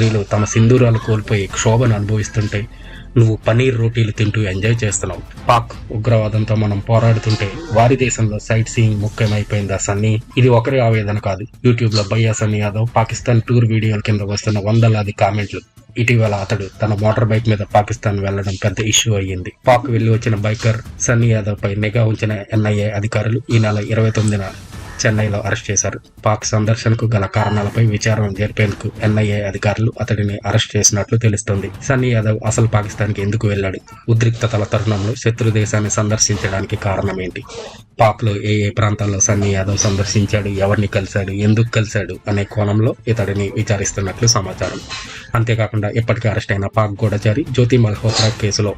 స్త్రీలు తమ సింధూరాలు కోల్పోయి క్షోభను అనుభవిస్తుంటే నువ్వు పనీర్ రోటీలు తింటూ ఎంజాయ్ చేస్తున్నావు. పాక్ ఉగ్రవాదంతో మనం పోరాడుతుంటే వారి దేశంలో సైట్ సీయింగ్ ముఖ్యమైపోయిందా సన్నీ? ఇది ఒకరి ఆవేదన కాదు. యూట్యూబ్లో భయ్యా సన్నీ యాదవ్ పాకిస్తాన్ టూర్ వీడియోల కింద వస్తున్న వందలాది కామెంట్లు. ఇటీవల అతడు తన మోటార్ బైక్ మీద పాకిస్తాన్ వెళ్ళడం పెద్ద ఇష్యూ అయ్యింది. పాక్ వెళ్ళి వచ్చిన బైకర్ సన్నీ యాదవ్ పై నిఘా ఉంచిన ఎన్ఐఏ అధికారులు ఈ నెల ఇరవై తొమ్మిదిన చెన్నైలో అరెస్ట్ చేశారు. పాక్ సందర్శనకు గల కారణాలపై విచారణ జరిపేందుకు ఎన్ఐఏ అధికారులు అతడిని అరెస్ట్ చేసినట్లు తెలుస్తోంది. సన్నీ యాదవ్ అసలు పాకిస్తాన్కి ఎందుకు వెళ్ళాడు? ఉద్రిక్తతల తరుణంలో శత్రు దేశాన్ని సందర్శించడానికి కారణం పాక్లో ఏ ఏ ప్రాంతాల్లో సన్నీ యాదవ్ సందర్శించాడు? ఎవరిని కలిశాడు? ఎందుకు కలిశాడు? అనే కోణంలో ఇతడిని విచారిస్తున్నట్లు సమాచారం. అంతేకాకుండా ఇప్పటికే అరెస్ట్ అయిన పాక్ గూఢచారి జ్యోతి మల్హోత్రా కేసులో